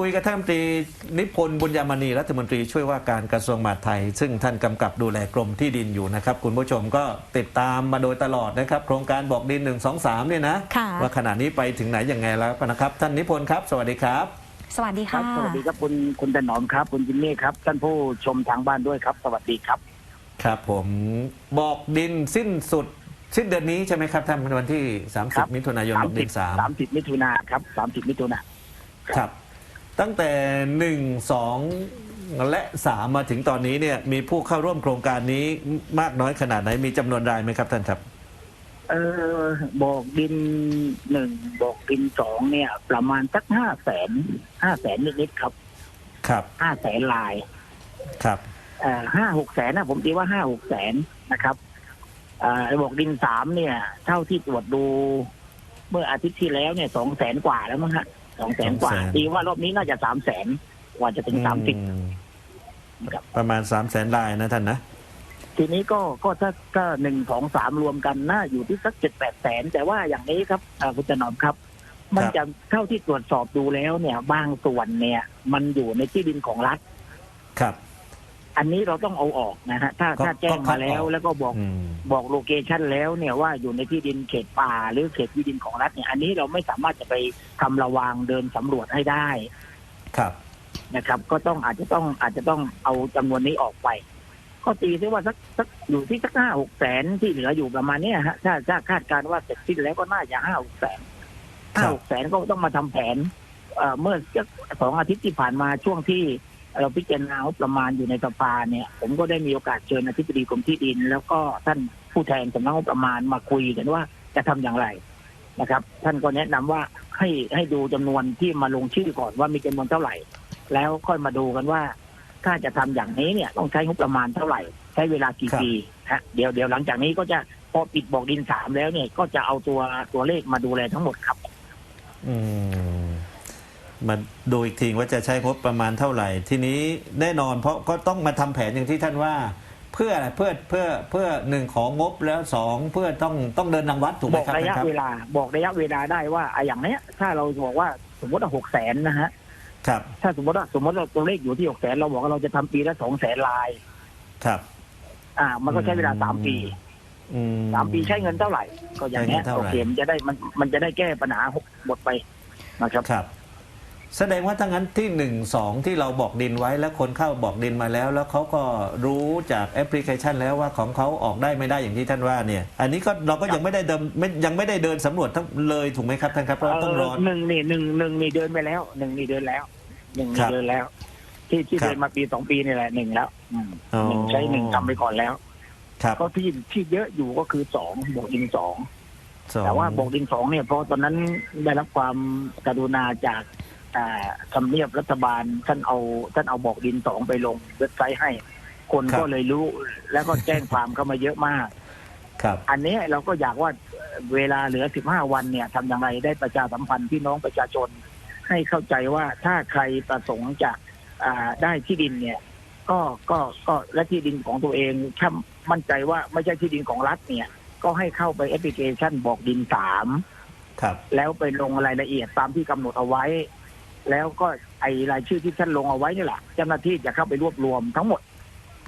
คุยกับท่านรัฐมนตรีนิพนธ์บุญยามณีรัฐมนตรีช่วยว่าการกระทรวงมหาดไทย ซึ่งท่านกำกับดูแลกรมที่ดินอยู่นะครับ คุณผู้ชมก็ติดตามมาโดยตลอดนะครับ โครงการบอกดิน 1 2 3 เนี่ยนะค่ะว่าขณะนี้ไปถึงไหนยังไงแล้วนะครับ ท่านนิพนธ์ครับ สวัสดีครับ สวัสดีครัค่ะบสวัสดีครับคุณคุณถนอมครับ คุณจิมมี่ครับท่านผู้ชมทางบ้านด้วยครับ สวัสดีครับ ครับผมบอกดินสิ้นสุดสิ้นเดือนนี้ใช่ไหมครับท่านวันที่ครับ30 มิถุนายนบอกดินสามสามสิบมิถุนาครับสามสิบมิถุนาครับ ตั้งแต่หนึ่งสองและสามมาถึงตอนนี้เนี่ยมีผู้เข้าร่วมโครงการนี้มากน้อยขนาดไหนมีจำนวนรายไหมครับท่านครับ เออบอกดินหนึ่งบอกดินสองเนี่ย ประมาณสักห้าแสนห้าแสนนิดๆครับครับห้าแสนลายครับเอ่อห้าหกแสนนะผมตีว่าห้าหกแสนนะครับเอ่อบอกดินสามเนี่ย เท่าที่ตรวจดู เมื่ออาทิตย์ที่แล้วเนี่ยสองแสนกว่าแล้วมั้งฮะ สองแสนกว่า200,000ตีว่ารอบนี้น่าจะสามแสนกว่าจะถึงสามสิบ อืมครับ ประมาณ3ามแสนรายนะท่านนะ ทีนี้ก็ก็ถ้าก็หนึ่งสองสามรวมกันน่าอยู่ที่สักเจ็ดแปดแสน แต่ว่าอย่างนี้ครับอ่าคุณจนอมครับ มันจะเท่าที่ตรวจสอบดูแล้วเนี่ย บางส่วนเนี่ย มันอยู่ในที่ดินของรัฐ ครับ อันนี้เราต้องเอาออกนะฮะถ้าก็ถ้าแจ้งก็คัมาดแล้วออก แล้วก็บอกอืม บอกโลเคชันแล้วเนี่ยว่าอยู่ในที่ดินเขตป่า หรือเขตที่ดินของรัฐเนี่ยอันนี้เราไม่สามารถจะไปทำระวางเดินสำรวจให้ได้ครับ นะครับ ก็ต้องอาจจะต้องอาจจะต้องเอาจำนวนนี้ออกไป ก็ตีซิว่าสักสักอยู่ที่สักห้าหกแสนที่เหลืออยู่ประมาณเนี้ยฮะถ้าถ้าคาดการณ์ว่าเสร็จสิ้นแล้วก็น่าจะห้าหกแสนครัห้าบ หกแสนก็ต้องมาทำแผนเอ่อเมื่อสักสองอาทิตย์ที่ผ่านมาช่วงที่ เราพิจารณางบประมาณอยู่ในสภาเนี่ย ผมก็ได้มีโอกาสเชิญอธิบดีกรมที่ดิน แล้วก็ท่านผู้แทนสำนักงบประมาณมาคุยกันว่าจะทำอย่างไรนะครับ ท่านก็แนะนำว่าให้ให้ดูจำนวนที่มาลงชื่อก่อนว่ามีจำนวนเท่าไหร่ แล้วค่อยมาดูกันว่า ถ้าจะทำอย่างนี้เนี่ยต้องใช้งบประมาณเท่าไหร่ ใช้เวลากี่ปีฮะเดี๋ยวเดี๋ยวหลังจากนี้ก็จะพอปิดบอกดินสามแล้วเนี่ย ก็จะเอาตัวตัวเลขมาดูแลทั้งหมดครับ อืม มาดูอีกทีว่าจะใช้งบประมาณเท่าไหร่ ทีนี้แน่นอนเพราะก็ต้องมาทำแผนอย่างที่ท่านว่าเพื่ออะไรเพื่อเพื่อเพื่อหนึ่งของงบแล้วสองเพื่อต้องต้องเดินทางวัดถูกไหมบอกครับระยะท่านครับเวลาบอกระยะเวลาได้ว่าอะอย่างเนี้ย ถ้าเราบอกว่าสมมติว่าหกแสนนะฮะครับ ถ้าสมมติว่าสมมติว่าตัวเลขอยู่ที่หกแสนเราบอกว่าเราจะทำปีละสองแสนลาย ครับ อ่า มันก็ใช้เวลาสามปีอืสามปีใช้เงินเท่าไหร่ ก็อย่างเนี้ยใช้เงินเท่าโอไหร่เคมันจะได้มันมันจะได้แก้ปัญหาหมดไปนะครับครับ แสดงว่าถ้างั้นที่หนึ่งสองที่เราบอกดินไว้แล้วคนเข้าบอกดินมาแล้ว แล้วเขาก็รู้จากแอปพลิเคชันแล้วว่าของเขาออกได้ไม่ได้อย่างที่ท่านว่าเนี่ย อันนี้ก็เราก็ยังไม่ได้เดินไม่ยังไม่ได้เดินสำรวจทั้งเลยถูกไหมครับท่านครับเพราะว่าต้องรอหนึ่งนี่หนึ่งหนึ่งนี่เดินไปแล้วหนึ่งนี่เดินแล้วหนึ่งครันี่บเดินแล้ว ที่ที่ครับเดินมาปีสองปีนี่แหละหนึ่งแล้วอืมอ๋อหนึ่งใช้หนึ่งทำไปก่อนแล้วครับก็ที่ที่เยอะอยู่ก็คือสองบอกดินสองสองแต่ว่าบอกดินสองเนี่ยเพราะตอนนั้นได้รับความกรุณาจากอ่า ทำเนียบรัฐบาลท่านเอาท่านเอาบอกดินสองไปลงเว็บไซต์ให้ คนก็เลยรู้แล้วก็แจ้งความเข้ามาเยอะมาก ครับ อันเนี้ยเราก็อยากว่าเวลาเหลือ 15 วันเนี่ยทำอย่างไรได้ประชาสัมพันธ์พี่น้องประชาชน ให้เข้าใจว่าถ้าใครประสงค์จะอ่าได้ที่ดินเนี่ย ก็ก็ก็และที่ดินของตัวเองถ้ามั่นใจว่าไม่ใช่ที่ดินของรัฐเนี่ย ก็ให้เข้าไปแอปพลิเคชันบอกดินสาม ครับ แล้วไปลงรายละเอียดตามที่กำหนดเอาไว้ แล้วก็ไอรายชื่อที่ท่านลงเอาไว้นี่แหละเจ้าหน้าที่จะเข้าไปรวบรวมทั้งหมด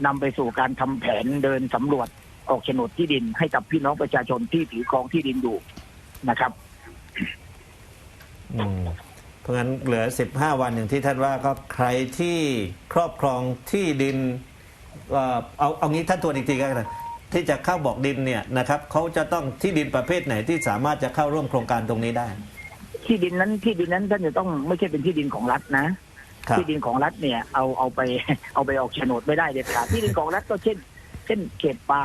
นำไปสู่การทำแผนเดินสำรวจออกโฉนดที่ดินให้กับพี่น้องประชาชนที่ถือครองที่ดินอยู่นะครับ อืมเพราะงั้นเหลือ 15 วันอย่างที่ท่านว่าก็ใครที่ครอบครองที่ดินเอ่อเอาเอางี้ท่านตัวจอีกทีก็ได้ที่จะเข้าบอกดินเนี่ยนะครับเขาจะต้องที่ดินประเภทไหนที่สามารถจะเข้าร่วมโครงการตรงนี้ได้ ที่ดินนั้นที่ดินนั้นท่านจะต้องไม่ใช่เป็นที่ดินของรัฐนะ ครับที่ดินของรัฐเนี่ยเอาเอาไป เอาไปออกโฉนดไม่ได้เด็ดขาดที่ดินของรัฐก็เช่น เช่น เขตป่า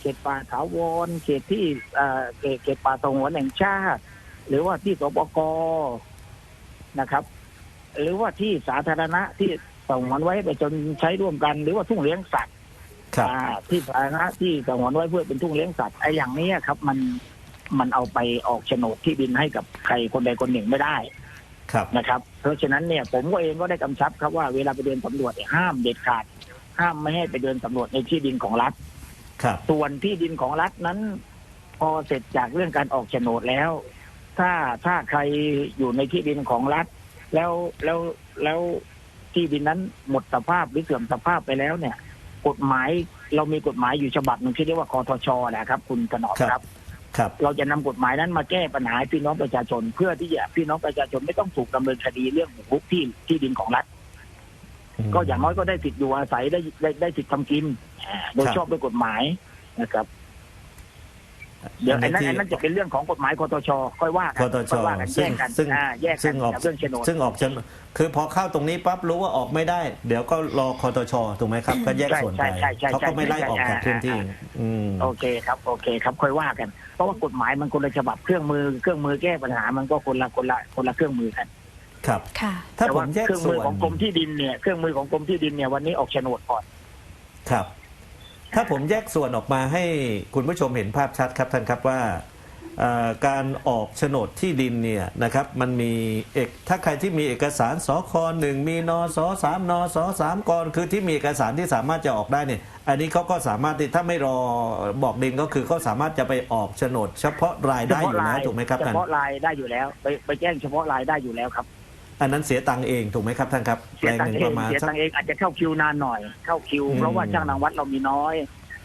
เขตป่าถาวรเขตที่เอ่อเขตเขตป่าสงวนแห่งชาติ หรือว่าที่สปกนะครับ หรือว่าที่สาธารณะที่สงวนไว้ไปจนใช้ร่วมกัน หรือว่าทุ่งเลี้ยงสัตว์ ครับ อ่าที่สาธารณะที่สงวนไว้เพื่อเป็นทุ่งเลี้ยงสัตว์ไอ้อย่างเนี้ยครับ มัน มันเอาไปออกโฉนดที่ดินให้กับใครคนใดคนหนึ่งไม่ได้ครับนะครับ เพราะฉะนั้นเนี่ยผมก็เองก็ได้กำชับครับว่าเวลาไปเดินสำรวจเนี่ยห้ามเด็ดขาด ห้ามไม่ให้ไปเดินสำรวจในที่ดินของรัฐครับ ส่วนที่ดินของรัฐนั้น พอเสร็จจากเรื่องการออกโฉนดแล้ว ถ้าถ้าใครอยู่ในที่ดินของรัฐ แล้วแล้วแล้วที่ดินนั้นหมดสภาพหรือเสื่อมสภาพไปแล้วเนี่ย กฎหมายเรามีกฎหมายอยู่ฉบับหนึ่งที่เรียกว่าคอทชแหละครับ คุณถนอมครับ ครับครับเราจะนำกฎหมายนั้นมาแก้ปัญหาให้พี่น้องประชาชน เพื่อที่จะพี่น้องประชาชนไม่ต้องถูกดำเนินคดีเรื่องบุกรุกที่ที่ดินของรัฐก็อย่างน้อยก็ได้สิทธิ์อยู่อาศัยได้ได้ได้สิทธิ์ทำกินอ่าโดยครับชอบด้วยกฎหมายนะครับ เดี๋ยวอันนั้นที่อันนั้นจะเป็นเรื่องของกฎหมายคอตชค่อยว่ากัคอตชค่อยว่ากันแยซึ่งกกันซึ่งอ่าแยกซึ่กันงออกกับเรื่องโฉนดซึ่งออกโฉนดคือพอเข้าตรงนี้ปั๊บรู้ว่าออกไม่ได้ เดี๋ยวก็รอคอตชถูกไหมครับ ก็แยกส่วนไปใช่ใช่ใช่เขาก็ไม่ไล่ออกจากพื้นที่ใช่ใช่อืมโอเคครับ โอเคครับ ค่อยว่ากัน เพราะว่ากฎหมายมันคนละฉบับเครื่องมือเครื่องมือแก้ปัญหามันก็คนละคนละคนละเครื่องมือกันครับค่ะ ถ้าแต่ผว่ามแยกเครื่องส่มือวนของกรมที่ดินเนี่ยเครื่องมือของกรมที่ดินเนี่ยวันนี้ออกโฉนดก่อน ครับ ถ้าผมแยกส่วนออกมาให้คุณผู้ชมเห็นภาพชัดครับท่านครับว่าเอ่อ การออกโฉนดที่ดินเนี่ยนะครับมันมีเอกถ้าใครที่มีเอกสารสคหนึ่งมีนสสามนสสามกรคือที่มีเอกสารที่สามารถจะออกได้เนี่ยอันนี้เขาก็สามารถที่ถ้าไม่รอบอกดินก็คือเขาสามารถจะไปออกโฉนด เฉพาะรายได้อยู่แล้วถูกไหมครับเฉท่านพาะรายได้อยู่แล้ว ไปไปแจ้งเฉพาะรายได้อยู่แล้วครับ อันนั้นเสียตังค์เองถูกไหมครับท่านครับเสียตังค์หเอปงระมาณเสียสักตังค์เองอาจจะเข้าคิวนานหน่อยเข้าคิวอืมเพราะว่าช่างรังวัดเรามีน้อย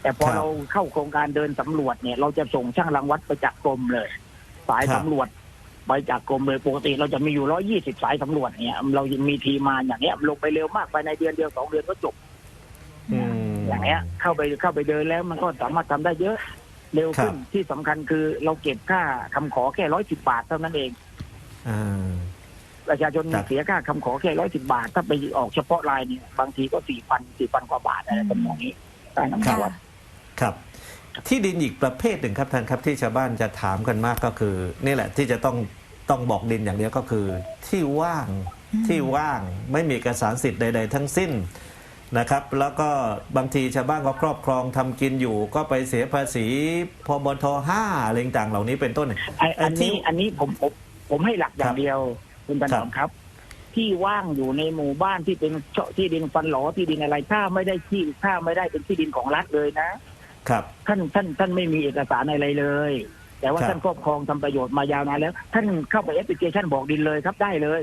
แต่พอครับเราเข้าโครงการเดินสำรวจเนี่ย เราจะส่งช่างรังวัดไปจากกรมเลย สายครับสำรวจไปจากกรมเลยปกติเราจะมีอยู่ร้อยี่สิบสายสำรวจเนี่ย เรายังมีทีมมาอย่างเนี้ยลงไปเร็วมากภายในเดือนเดียวสองเดือนก็จบอืมอย่างเงี้ย เข้าไปเข้าไปเดินแล้วมันก็สามารถทำได้เยอะเร็วขึ้นครับที่สำคัญคือเราเก็บค่าคำขอแค่ร้อยสิบบาทเท่านั้นเองอ่าประชาชนครับเสียค่าคำขอแค่ร้อยสิบาท ถ้าไปออกเฉพาะรายเนี่ยบางทีก็สี่พันสี่พันกว่าบาทอะไรประมาณนี้ค่าน้ำค่ะวัด ครับ ที่ดินอีกประเภทหนึ่งครับท่านครับที่ชาวบ้านจะถามกันมากก็คือ นี่แหละที่จะต้องต้องบอกดินอย่างเดียวก็คือ ที่ว่างอืมที่ว่างไม่มีเอกสารสิทธิ์ใด ๆ ทั้งสิ้นนะครับ แล้วก็บางทีชาวบ้านก็ครอบครองทำกินอยู่ ก็ไปเสียภาษีพบทห้าอะไรต่างๆเหล่านี้เป็นต้นไอ้อันไอ้ที่นี้อันนี้ผมผมผมให้หลักอย่าครังบเดียวคุณถนอมครับ ที่ว่างอยู่ในหมู่บ้านที่เป็นเจาะที่ดินฟันหลอที่ดินอะไรถ้าไม่ได้ที่ถ้าไม่ได้เป็นที่ดินของรัฐเลยนะ ครับ ท่านท่านท่านไม่มีเอกสารอะไรเลย แต่ว่าครับ ท่านครอบครองทำประโยชน์มายาวนานแล้ว ท่านเข้าไปแอปพลิเคชันบอกดินเลยครับได้เลย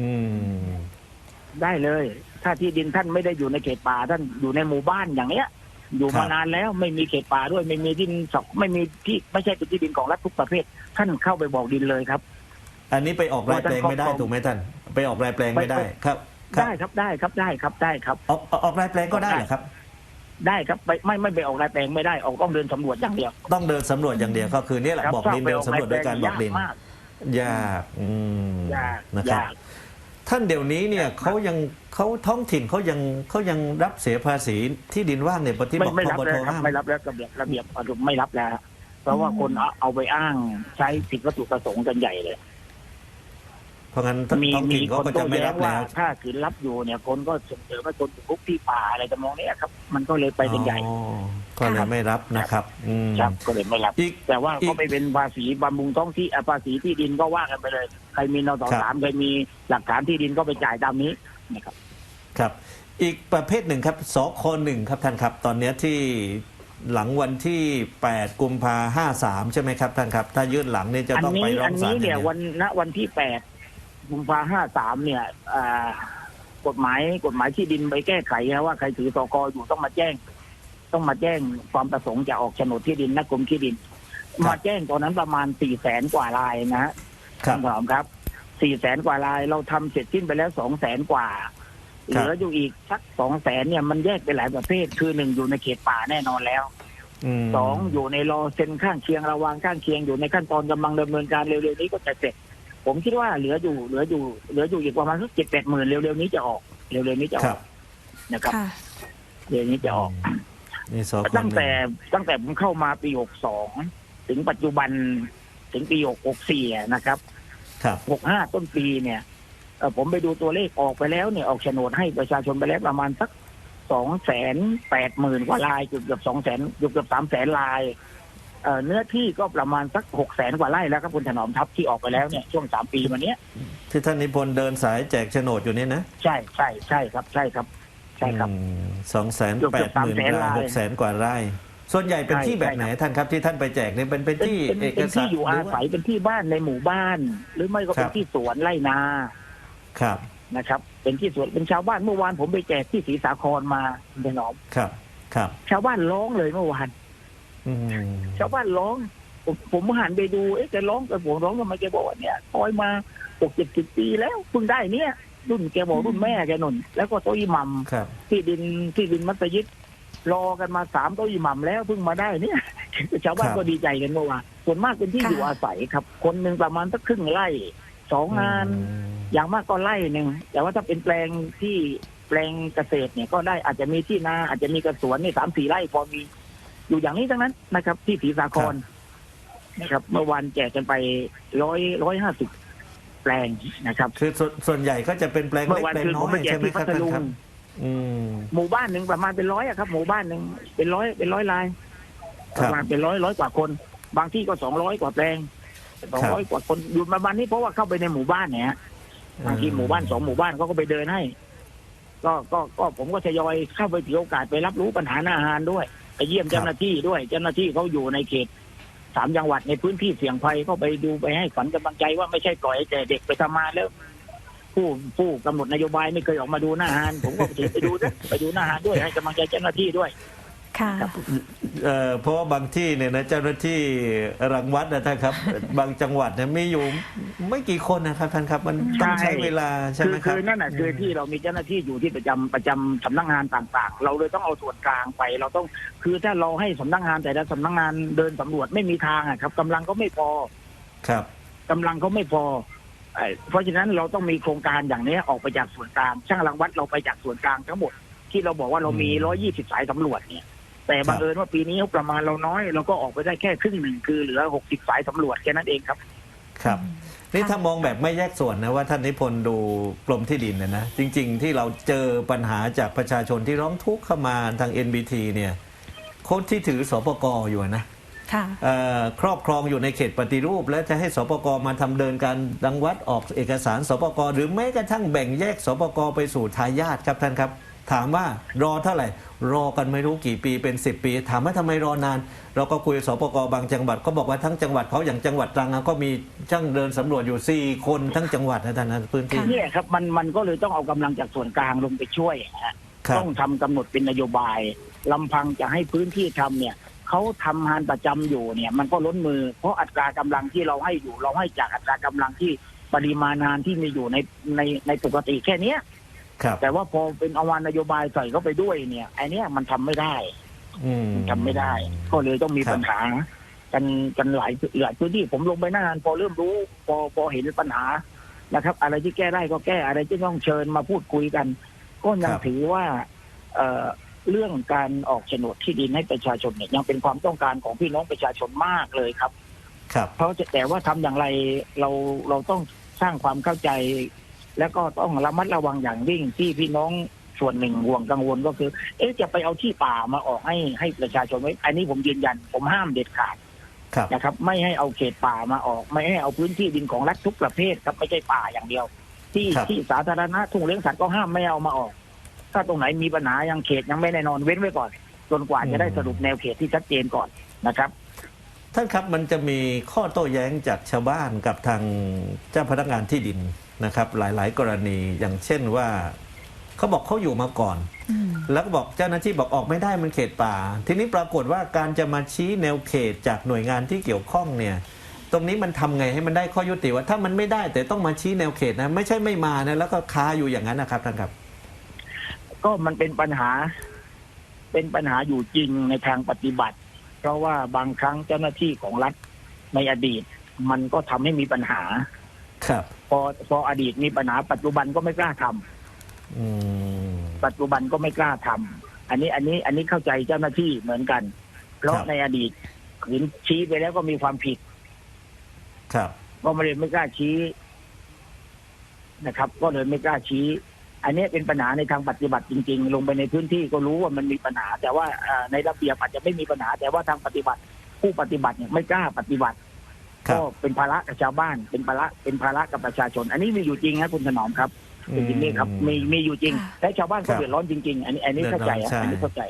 อืมได้เลย ถ้าที่ดินท่านไม่ได้อยู่ในเขตป่าท่านอยู่ในหมู่บ้านอย่างเนี้ย อยู่ครัมาบนานแล้วไม่มีเขตป่าด้วย ไม่มีที่ดินสอกไม่มีที่ไม่ใช่เป็นที่ดินของรัฐทุกประเภท ท่านเข้าไปบอกดินเลยครับ อันนี้ไปออกรายแปลงไม่ได้ถูกไหมท่าน ไปออกรายแปลงไม่ได้ไปครับครับได้ครับได้ครับได้ครับได้ครับ ออกออกรายแปลงก็ได้เหรอครับ ได้ครับไม่ไม่ไม่ไปออกรายแปลงไม่ได้ออกต้องเดินสำรวจอย่างเดียว ต้องเดินสำรวจอย่างเดียวก็คือเนี่ยแหละครับบอกดินเดินสำรวจด้วยการบอกดิน ยมาก ยากอืมยากนะครับ ยาก ท่านเดี๋ยวนี้เนี่ยเขายังเขาท้องถิ่นเขายังเขายังรับเสียภาษีที่ดินว่างเนี่ยปฏิไม่บอกไม่พรับบทแล้วครับห้าไม่รับแล้วระเบียบระเบียบไม่รับแล้วเพราะว่าคนเอาเอาไปอ้างใช้ผิดวัตถุประสงค์กันใหญ่เลยเพ ราะงั้นมีท้องมีถิ่นเขาคนก็โต้จะไม่แย้รังบว่า แล้วถ้าขืนรับอยู่เนี่ยคนก็ส่งเสริมว่าคนบุกรุกที่ป่าอะไรจำนองเนี้ยครับ มันก็เลยไปกันใหญ่ อ๋อก็เลยไม่รับนะครับ อืม ครับก็เลยไม่รับ อีกแต่ว่าอีก็ก ไปเป็นภาษีบำรุงท้องที่อะภาษีที่ดินก็ว่ากันไปเลย ใครมีนสครับสามใครมีหลักฐานที่ดินก็ไปจ่ายตามนี้นะครับ ครับ อีกประเภทหนึ่งครับสคหนึ่งครับท่านครับ ตอนเนี้ยที่หลังวันที่ 8 กุมภาห้าสามใช่ไหมครับท่านครับ ถ้ายื่นหลังเนี่ยจะอันต้องไปนี้ร้ออังนศาลนี้อเนี่ยย่างเดียววันณวันที่แปด กุมภาห้าสามเนี่ยอ่ากฎหมายกฎหมายที่ดินไปแก้ไขนะว่าใครถือสกอยู่ต้องมาแจ้ง ต้องมาแจ้งความประสงค์จะออกโฉนดที่ดินนะกรมที่ดิน มาแจ้งตอนนั้นประมาณสี่แสนกว่ารายนะฮะครับณถนอมครับสี่แสนกว่ารายเราทำเสร็จสิ้นไปแล้วสองแสนกว่าเหครับลืออยู่อีกสักสองแสนเนี่ยมันแยกไปหลายประเภท คือหนึ่งอยู่ในเขตป่าแน่นอนแล้วมสองอยู่ในรอเซ็นข้างเคียงระหวางข้างเคียงอยู่ในขั้นตอนกำลังดำเนินการเร็วๆนี้ก็จะเสร็จ ผมคิดว่าเหลืออยู่เหลืออยู่เหลืออยู่อีกประมาณสักเจ็ดแปดหมื่นเร็วๆนี้จะออก เร็วๆนี้จะอครัอบกนะครับค่ะ เร็วนี้จะออก นี่สคตั้งแต่ตั้งแต่ผมเข้ามาปีหกสองถึงปัจจุบันถึงปีหกหกสี่นะครับครับ หกห้าต้นปีเนี่ยเอ่อผมไปดูตัวเลขออกไปแล้วเนี่ยออกโฉนดให้ประชาชนไปแล้วประมาณสักสองแสนแปดหมื่นกว่าลายเกือบเกือบสองแสนเกือบเกือบสามแสนลาย เอ่อเนื้อที่ก็ประมาณสักหกแสนกว่าไร่แล้วครับคุณถนอมทัพที่ออกไปแล้วเนี่ยช่วงสามปีมาเนี้ยที่ท่านนิพนธ์เดินสายแจกโฉนดอยู่เนี่ยนะใช่ใช่ใช่ครับใช่ครับ ใช่ครับ สองแสนเกือบแปเกืดอบหมื่น300,000รายรายหกแสนกว่าไร่ ส่วนใหญ่เป็นใช่ที่แบบไหนใช่ครับท่านครับที่ท่านไปแจกเนี่ยเป็นเป็นเป็นที่เป็นเอกเป็นสารที่อยู่หรือาว่าศัยเป็นที่บ้านในหมู่บ้าน หรือไม่ก็เป็ครันบที่สวนไร่นาครับ นะครับ เป็นที่สวนเป็นชาวบ้านเมื่อวานผมไปแจกที่ศรีสาครมาคุณถนอมครับ ครับ ชาวบ้านร้องเลยเมื่อวาน อืมชาวบ้านร้อง ผมผมหันไปดูเอ๊ะแกร้องแต่ผมร้องทำไมแกบอกว่าเนี่ยคอยมาหกเจ็ดสิบปีแล้วเพิ่งได้เนี่ยรุ่นแกบอกรุ่นแม่แกหนุนแล้วก็โต๊ะอิหมัมครับ ที่ดินที่ดินมัสยิดรอกันมาสามโต๊ะอิหมัมแล้วเพิ่งมาได้เนี่ยชาวบ้านก็ดีใจกันเมื่อวานส่วนมากเป็นที่ค่ะอยู่อาศัยครับ คนหนึ่งประมาณสักครึ่งไร่สองงานอืมอย่างมากก็ไร่หนึ่งแต่ว่าถ้าเป็นแปลงที่แปลงเกษตรเนี่ยก็ได้อาจจะมีที่นาอาจจะมีกระสวนนี่สามสี่ไร่พอมี อยู่อย่างนี้ทั้งนั้นนะครับ ที่ศรีสาครนะครับ เมื่อวานแจกกันไปร้อยร้อยห้าสิบแปลงนะครับ คือส่วนส่วนใหญ่ก็จะเป็นแปลงเมื่เล็อกวานแปลงคือน้ผอมไปยแจกใช่ไหมที่คพัรับทท่านลุงครับอืมหมู่บ้านหนึ่งประมาณเป็นร้อยอะครับ หมู่บ้านหนึ่งเป็นร้อยเป็นร้อยลายคปรับระมาณเป็นร้อยร้อยกว่าคน บางที่ก็สองร้อยกว่าแปลงสองร้อยกว่าคนอยู่ประมาณนี้เพราะว่าเข้าไปในหมู่บ้านเนี่ยฮะบางทีหมู่บ้านสองหมู่บ้านเขาก็ไปเดินให้ก็ก็ก็ผมก็ทยอยเข้าไปถือโอกาสไปรับรู้ปัญหาหน้าอาหารด้วย ไปเยี่ยมเจ้าหน้าที่ด้วย เจ้าหน้าที่เขาอยู่ในเขตสามจังหวัดในพื้นที่เสี่ยงภัยก็ไปดูไปให้ขวัญกำลังใจว่าไม่ใช่ปล่อยแต่เด็กไปทำมาแล้ว ผู้ผู้กำหนดนโยบายไม่เคยออกมาดูหน้าฮาหารผมก็ไปดูนะไปดูหน้าฮาหารด้วยให้กำลังใจเจ้าหน้าที่ด้วย ค่ะ เอ่อเพราะว่าบางที่เนี่ยนะเจ้าหน้าที่รังวัดนะท่านครับ บางจังหวัดเนี่ยมีอยู่ไม่กี่คนนะครับท่านครับ มันต้องใช่ใช้เวลาใช่คืไหมอครัคืบอนั่นน่ะคือที่เรามีเจ้าหน้าที่อยู่ที่ประจำประจำสำนักงานต่างๆ เราเลยต้องเอาส่วนกลางไป เราต้องคือถ้าเราให้สำนักงานแต่ละสำนักงานเดินสำรวจไม่มีทางอะครับกำลังก็ไม่พอ ครับ กำลังเขาไม่พอเอ่อเพราะฉะนั้นเราต้องมีโครงการอย่างนี้ออกไปจากส่วนกลาง ช่างรังวัดเราไปจากส่วนกลางทั้งหมด ที่เราบอกว่าเรามี อืมร้อยี่สิบสายสำรวจเนี่ย แต่บังเอิญว่าปีนี้งบประมาณเราน้อย เราก็ออกไปได้แค่ครึ่งหนึ่งคือเหลือหกสิบสายสำรวจแค่นั้นเองครับ ครับนี่ถ้ามองแบบไม่แยกส่วนนะว่าท่านนิพนธ์ดูกรมที่ดินนะนะจริง ๆ ที่เราเจอปัญหาจากประชาชนที่ร้องทุกข์เข้ามาทาง NBT เนี่ยคนที่ถือสปกอยู่นะค่ะเอ่อครอบครองอยู่ในเขตปฏิรูป และจะให้สปกมาทำเดินการรังวัดออกเอกสารสปกหรือแม้กระทั่งแบ่งแยกสปกไปสู่ทายาทครับท่านครับ ถามว่ารอเท่าไหร่ รอกันไม่รู้กี่ปีเป็น 10 ปี ถามว่าทำไมรอนาน เราก็คุยกับสปกบางจังหวัดก็บอกว่าทั้งจังหวัดเขาอย่างจังหวัดตรังอะก็มีช่างเดินสำรวจอยู่ 4 คนทั้งจังหวัดนะท่านนะพื้นที่ค่ะเนี่ยครับมันมันก็เลยต้องเอากำลังจากส่วนกลางลงไปช่วยฮะครับ ต้องทำกำหนดเป็นนโยบายลำพังจะให้พื้นที่ทำเนี่ยเขาทำงานประจำอยู่เนี่ย มันก็ล้นมือ เพราะอัตรากำลังที่เราให้อยู่ เราให้จากอัตรากำลังที่ปริมาณงานที่มีอยู่ในในในปกติแค่เนี้ย ครับ แต่ว่าพอเป็นเอาวานนโยบายใส่เข้าไปด้วยเนี่ยไอเนี้ยมันทำไม่ได้อืมทำไม่ได้ ก็เลยต้องมีครับปัญหา กันกันหลายหลายพื้นที่ผมลงไปหน้างาน พอเริ่มรู้ พอพอเห็นปัญหานะครับ อะไรที่แก้ได้ก็แก้อะไรที่ต้องเชิญมาพูดคุยกัน ก็ยังถือว่า เอ่อเรื่องการออกโฉนดที่ดินให้ประชาชนเนี่ยยังเป็นความต้องการของพี่น้องประชาชนมากเลยครับ ครับ เพราะจะแต่ว่าทำอย่างไรเราเราต้องสร้างความเข้าใจ แล้วก็ต้องระมัดระวังอย่างยิ่งที่พี่น้องส่วนหนึ่งห่วงกังวลก็คือ เอ๊ะจะไปเอาที่ป่ามาออกให้ให้ประชาชนไว้ อันนี้ผมยืนยัน ผมห้ามเด็ดขาดครับนะครับ ไม่ให้เอาเขตป่ามาออก ไม่ให้เอาพื้นที่ดินของรัฐทุกประเภทครับไม่ใช่ป่าอย่างเดียว ที่ครับที่สาธารณะทุ่งเลี้ยงสัตว์ก็ห้ามไม่เอามาออก ถ้าตรงไหนมีปัญหายังเขตยังไม่แน่นอนเว้นไว้ก่อนจนกว่าจะได้สรุปแนวเขตที่ชัดเจนก่อนนะครับท่านครับมันจะมีข้อโต้แย้งจากชาวบ้านกับทางเจ้าพนักงานที่ดิน นะครับหลาย ๆ กรณีอย่างเช่นว่าเขาบอกเขาอยู่มาก่อนอืมแล้วก็บอกเจ้าหน้าที่บอกออกไม่ได้มันเขตป่า ทีนี้ปรากฏว่าการจะมาชี้แนวเขตจากหน่วยงานที่เกี่ยวข้องเนี่ยตรงนี้มันทำไงให้มันได้ข้อยุติว่าถ้ามันไม่ได้แต่ต้องมาชี้แนวเขตนะไม่ใช่ไม่มานะแล้วก็คาอยู่อย่างนั้นนะครับท่านครับ ก็มันเป็นปัญหา เป็นปัญหาอยู่จริงในทางปฏิบัติ เพราะว่าบางครั้งเจ้าหน้าที่ของรัฐในอดีต มันก็ทำให้มีปัญหา ครับ พอพออดีตมีปัญหาปัจจุบันก็ไม่กล้าทำอืม ปัจจุบันก็ไม่กล้าทำอันนี้อันนี้อันนี้เข้าใจเจ้าหน้าที่เหมือนกัน เพราะครับ ในอดีตขืนชี้ไปแล้วก็มีความผิด ครับ ก็ไม่เลยไม่กล้าชี้นะครับ ก็เลยไม่กล้าชี้ อันนี้เป็นปัญหาในทางปฏิบัติจริง ๆ ลงไปในพื้นที่ก็รู้ว่ามันมีปัญหา แต่ว่าเอ่อในระเบียบอาจจะไม่มีปัญหา แต่ว่าทางปฏิบัติ ผู้ปฏิบัติเนี่ยไม่กล้าปฏิบัติครั ก็บเป็นภาระกับชาวบ้าน เป็นภาระเป็นภาระกับประชาชน อันนี้มีอยู่จริงนะคุณถนอมครับเป็นจริงนี่ครับมีมีอยู่จริงค่ะและชาวบ้านครัก็บเดือดร้อนจริง ๆ อันนี้อันนี้เข้าใจเดือดร้อนอะอันนี้ใช่เข้าใจ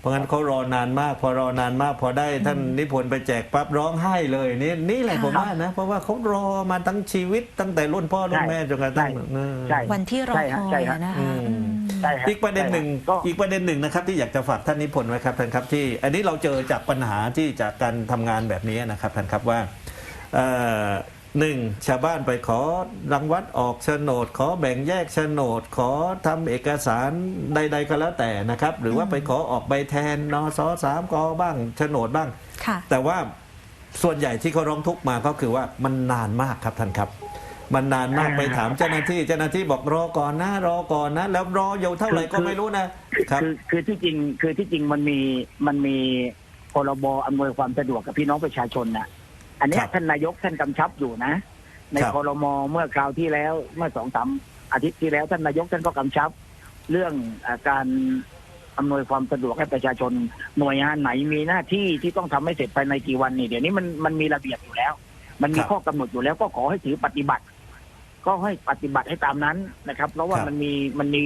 เพราะงั้นเขารอนานมาก พอรอนานมาก พอได้ท่านนิพนธ์ไปแจกปั๊บร้องไห้เลยนี่นี่แหละค่ะผมว่านะ เพราะว่าเขารอมาทั้งชีวิตตั้งแต่รุ่นพ่อรุ่นแม่จนกระทั่งใช่เออใช่วันที่รอใช่คฮะอใช่ยฮะนะคะอืมอืมใช่ฮะอีกประเด็นหนึ่งก็อีกประเด็นหนึ่งนะครับ ที่อยากจะฝากท่านนิพนธ์ไว้ครับท่านครับที่ อันนี้เราเจอจากปัญหาที่จากการทำงานแบบนี้นะครับท่านครับว่าเอ่อ หนึ่งชาวบ้านไปขอรังวัดออกโฉนด ขอแบ่งแยกโฉนด ขอทำเอกสารใด ๆ ก็แล้วแต่นะครับ หรือว่าไปขอออกใบแทนนสสามกบ้างโฉนดบ้างค่ะแต่ว่าส่วนใหญ่ที่เขาร้องทุกข์มาก็คือว่ามันนานมากครับท่านครับ มันนานมากไปถามเจ้าหน้าที่เจ้าหน้าที่บอกรอก่อนนะรอก่อนนะ แล้วรออยู่เท่าไหร่ก็ไม่รู้นะครับคือคือที่จริงคือที่จริงมันมีมันมีพรบอำนวยความสะดวกกับพี่น้องประชาชนน่ะ อันเนี้คยรับท่านนายกท่านกำชับอยู่นะ ในครับครมเมื่อคราวที่แล้วเมื่อสองสามอาทิตย์ที่แล้วท่านนายกท่านก็กำชับ เรื่องอาการอำนวยความสะดวกให้ประชาชนหน่วยงานไหนมีหน้าที่ที่ต้องทำให้เสร็จภายในกี่วันนี่เดี๋ยวนี้มันมันมีระเบียบอยู่แล้ว มันมีครับข้อกำหนดอยู่แล้วก็ขอให้ถือปฏิบัติ ก็ให้ปฏิบัติให้ตามนั้นนะครับ เพราะว่าครับ มันมีมันมี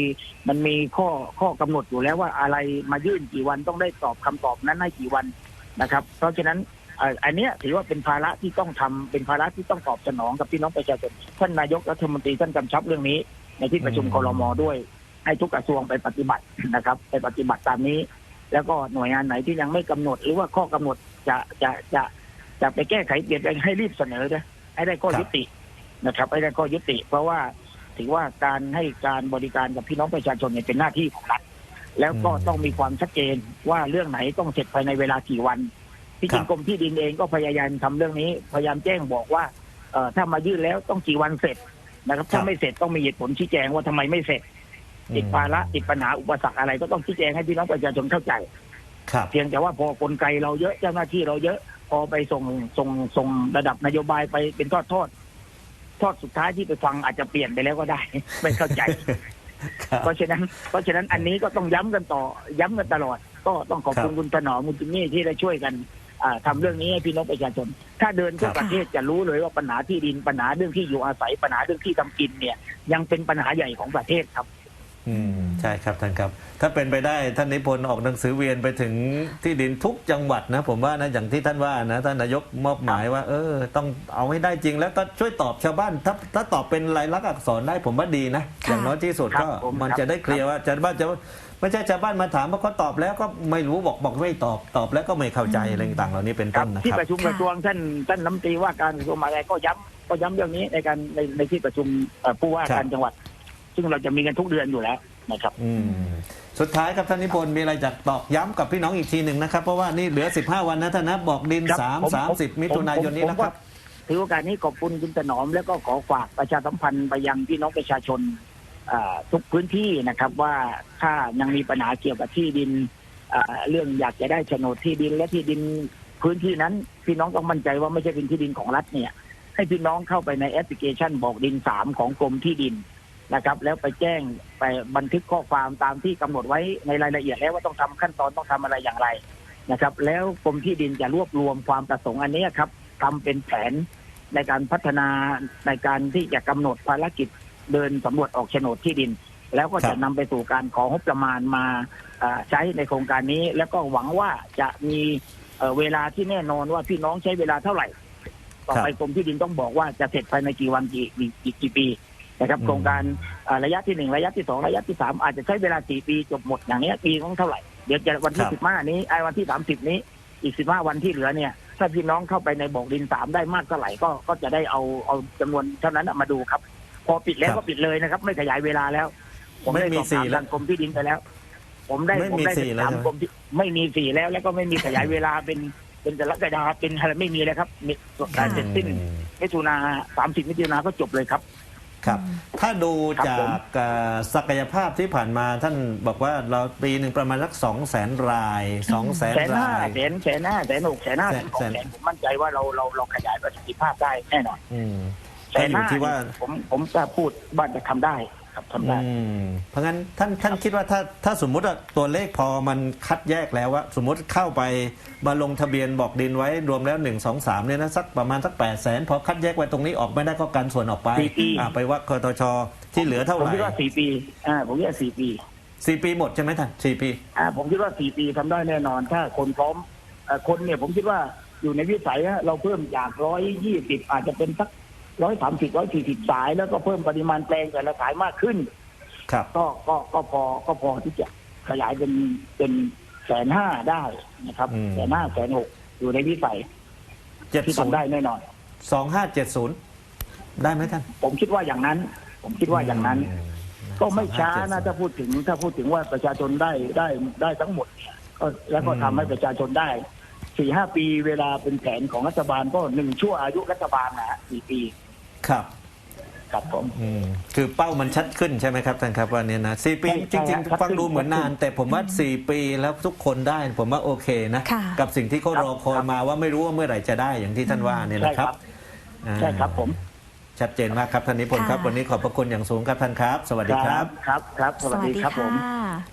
มันมีข้อข้อกำหนดอยู่แล้วว่าอะไรมายื่นกี่วันต้องได้ตอบคำตอบนั้นให้กี่วันนะครับ เพราะฉะนั้นเอ่ออันเนี้ยถือว่าเป็นภาระที่ต้องทำเป็นภาระที่ต้องตอบสนองกับพี่น้องประชาชนท่านนายกรัฐมนตรีท่านกำชับเรื่องนี้ ในที่ประชุมอืมครมด้วย ให้ทุกกระทรวงไปปฏิบัตินะครับ ไปปฏิบัติตามนี้ แล้วก็หน่วยงานไหนที่ยังไม่กำหนด หรือว่าข้อกำหนดจะจะจะจะไปแก้ไขเปลี่ยนแปลงให้รีบเสนอนะให้ได้ข้อครับยุตินะครับ ให้ได้ข้อยุติ เพราะว่าถือว่าการให้การบริการกับพี่น้องประชาชนเนี่ยเป็นหน้าที่ของรัฐแล้วก็ต้องมีความชัดเจนว่าเรื่องไหนต้องเสร็จภายในเวลากี่วัน ที่จริงกรมที่ดินเองก็พยายามทำเรื่องนี้ พยายามแจ้งบอกว่าเอ่อถ้ามายื่นแล้วต้องกี่วันเสร็จนะครับ ถ้าไม่เสร็จต้องมีเหตุผลชี้แจงว่าทำไมไม่เสร็จติดภาระติดปัญหาอุปสรรคอะไรก็ต้องชี้แจงให้พี่น้องประชาชนเข้าใจครับเพียงแต่ว่าพอกลไกเราเยอะเจ้าหน้าที่เราเยอะ พอไปส่งส่งส่งระดับนโยบายไปเป็นทอดทอดทอดสุดท้ายที่ไปฟังอาจจะเปลี่ยนไปแล้วก็ได้ ไม่เข้าใจครับเพราะฉะนั้น เพราะฉะนั้นอันนี้ก็ต้องย้ำกันต่อ ย้ำกันตลอด ก็ต้องขอบคุณครับคุณถนอมคุณจิมมี่ที่ได้ช่วยกัน อ่าทำเรื่องนี้ให้พี่น้องประชาชน ถ้าเดินทั่วครับประเทศจะรู้เลยว่าปัญหาที่ดินปัญหาเรื่องที่อยู่อาศัยปัญหาเรื่องที่ทำกินเนี่ย ยังเป็นปัญหาใหญ่ของประเทศครับ อืมใช่ครับท่านครับ ถ้าเป็นไปได้ท่านนิพนธ์ออกหนังสือเวียนไปถึงที่ดินทุกจังหวัดนะ ผมว่านะอย่างที่ท่านว่านะท่านนายกมอบหมายว่า เออ ต้องเอาให้ได้จริง แล้วก็ช่วยตอบชาวบ้านถ้าถ้าตอบเป็นลายลักษณ์อักษรได้ผมว่าดีนะค่ะอย่างน้อยที่สุดครับก็ผมมันครับจะได้เคลียร์ว่าชาวบ้านจะ ไม่ใช่ชาวบ้านมาถามว่าเขาตอบแล้วก็ไม่รู้บอกบอกไม่ตอบตอบแล้วก็ไม่เข้าใจอะไรต่างๆเหล่านี้เป็นครัต้บนนะที่ครับ ประชุมค่ะกระทรวงท่านท่านน้ำตรีว่าการกระทรวงมหาดไทยก็ย้ำก็ย้ำเรื่องนี้ในการในในที่ประชุมเอ่อผู้ว่าครับการจังหวัด ซึ่งเราจะมีกันทุกเดือนอยู่แล้วนะครับ อืมสุดท้ายครับท่านนิพนธ์มีอะไรจะตอกย้ำกับพี่น้องอีกทีหนึ่งนะครับ เพราะว่านี่เหลือ 15 วันนะท่านนะบอกดิน ครับสามผมสามสิบผมมิถุนายนนี้ผมแล้วก็ครับ ถือโอกาสนี้ขอบคุณคุณถนอมแล้วก็ขอฝากประชาสัมพันธ์ไปยังพี่น้องประชาชนอ่า ทุกพื้นที่นะครับว่าถ้ายังมีปัญหาเกี่ยวกับที่ดินเรื่องอยากจะได้โฉนดที่ดินและที่ดินพื้นที่นั้นพี่น้องต้องมั่นใจว่าไม่ใช่เป็นที่ดินของรัฐเนี่ย ให้พี่น้องเข้าไปในแอปพลิเคชันบอกดินสามของกรมที่ดินนะครับ แล้วไปแจ้งไปบันทึกข้อความตามที่กำหนดไว้ในรายละเอียดแล้วว่าต้องทำขั้นตอนต้องทำอะไรอย่างไรนะครับ แล้วกรมที่ดินจะรวบรวมความประสงค์อันนี้ครับทำเป็นแผนในการพัฒนาในการที่จะกำหนดภารกิจ เดินสำรวจออกโฉนดที่ดิน แล้วก็ครัจะบนำไปสู่การของบประมาณมาอ่าใช้ในโครงการนี้ แล้วก็หวังว่าจะมีเอ่อเวลาที่แน่นอนว่าพี่น้องใช้เวลาเท่าไหร่ ต่อไปกรมที่ดินต้องบอกว่าจะเสร็จภายในกี่วันกี่กี่กี่กี่ปีนะครับ อืม โครงการอ่าระยะที่หนึ่งระยะที่สองระยะที่สามอาจจะใช้เวลาสี่ปีจบหมดอย่างเนี้ยปีต้องเท่าไหร่เดี๋ยวจะวันที่สิบห้านี้ไอ้วันที่สามสิบนี้ อีกสิบห้าวันที่เหลือเนี่ยถ้าพี่น้องเข้าไปในบอกดินสามได้มากเท่าไหร่ก็ก็จะได้เอาเอาจำนวนเท่านั้นน่ะมาดูครับ พอปิดแล้วก็ปิดเลยนะครับ ไม่ขยายเวลาแล้ว ผมได้ไม่มีสอบสี่ถามแล้ทาวงกรมที่ดินไปแล้ว ผมได้ไม่ผมมีได้สี่สอบแล้วถามใช่ไหม กรมที่ไม่มีสี่แล้ว แล้วก็ไม่มีขยายเวลาเป็นเป็นกรกฎาเป็นอะไรไม่มีเลยครับมีการเสร็จสิ้นอืมมิถุนาสามสิบมิถุนาก็จบเลยครับ ครับ ถ้าดูครับจาผมกเอ่อศักยภาพที่ผ่านมาท่านบอกว่าเราปีหนึ่งประมาณสักสองแสนรายสองแสนแสนห้าราย แสนแสนห้าแสนหกแสนห้าแสแสนนหกแสนแสนผมมั่นใจว่าเราเราเราขยายประสิทธิภาพได้แน่นอน อืม แสก็นอยู่ห้าที่ว่าผมผมจะพูดบ้านจะทำได้ครับทำได้อืมเพราะงั้นท่านท่านคิดว่าถ้าถ้าสมมุติว่าตัวเลขพอมันคัดแยกแล้วว่าสมมุติเข้าไปมาลงทะเบียนบอกดินไว้รวมแล้วหนึ่งสองสามเนี่ยนะสักประมาณสักแปดแสนพอคัดแยกไว้ตรงนี้ออกไม่ได้ก็กันส่วนออกไปสี่ปีอ่าไปว่าคอตชที่เหลือเท่าผมไหร่คิดว่าสี่ปีอ่าผมคิดว่าสี่ปีสี่ปีหมดใช่ไหมท่านสี่ปีอ่าผมคิดว่าสี่ปีทำได้แน่นอน ถ้าคนพร้อมเอ่อคนเนี่ยผมคิดว่าอยู่ในวิสัยฮะเราเพิ่มจากร้อยยี่สิบอาจจะเป็นสัก ร้อยสามสิบร้อยสี่สิบสาย แล้วก็เพิ่มปริมาณแปลงแต่ละสายมากขึ้น ครับ ก็ก็ก็พอก็พอที่จะขยายเป็นเป็นแสนห้าได้นะครับอืม แสนห้าแสนหกอยู่ในวิสัยเจ็ดที่ศูนทำย์ได้แน่นอน สองห้าเจ็ดศูนย์ได้ไหมท่านผมคิดว่าอย่างนั้น ผมคิดว่าอย่างนั้น ก็ไม่ช้านะถ้าพูดถึงถ้าพูดถึงว่าประชาชนได้ได้ได้ทั้งหมดเนี่ยก็แล้วก็ทำให้ประชาชนได้ สี่ห้าปีเวลาเป็นแผนของรัฐบาลก็หนึ่งชั่วอายุรัฐบาลนะฮะสี่ปีครับครับผม อืมคือเป้ามันชัดขึ้นใช่ไหมครับท่านครับว่าเนี่ยนะสี่ปีใช่จใช่ริงครับๆฟังดูเหมือนนาน แต่ผมว่าสี่ปีแล้วทุกคนได้ ผมว่าโอเคนะ ค่ะ กับสิ่งที่เขารอคอยมาว่าไม่รู้ว่าเมื่อไหร่จะได้อย่างที่ท่านว่าเนี่ยใช่นะคครัรับบอ่าใช่ครับผมชัดเจนมากครับท่านนิพนธ์ครับ ค่ะ วันนี้ขอบพระคุณอย่างสูงครับท่านครับ สวัสดีครับ ครับครับ สวัสดีครับผมค่ะ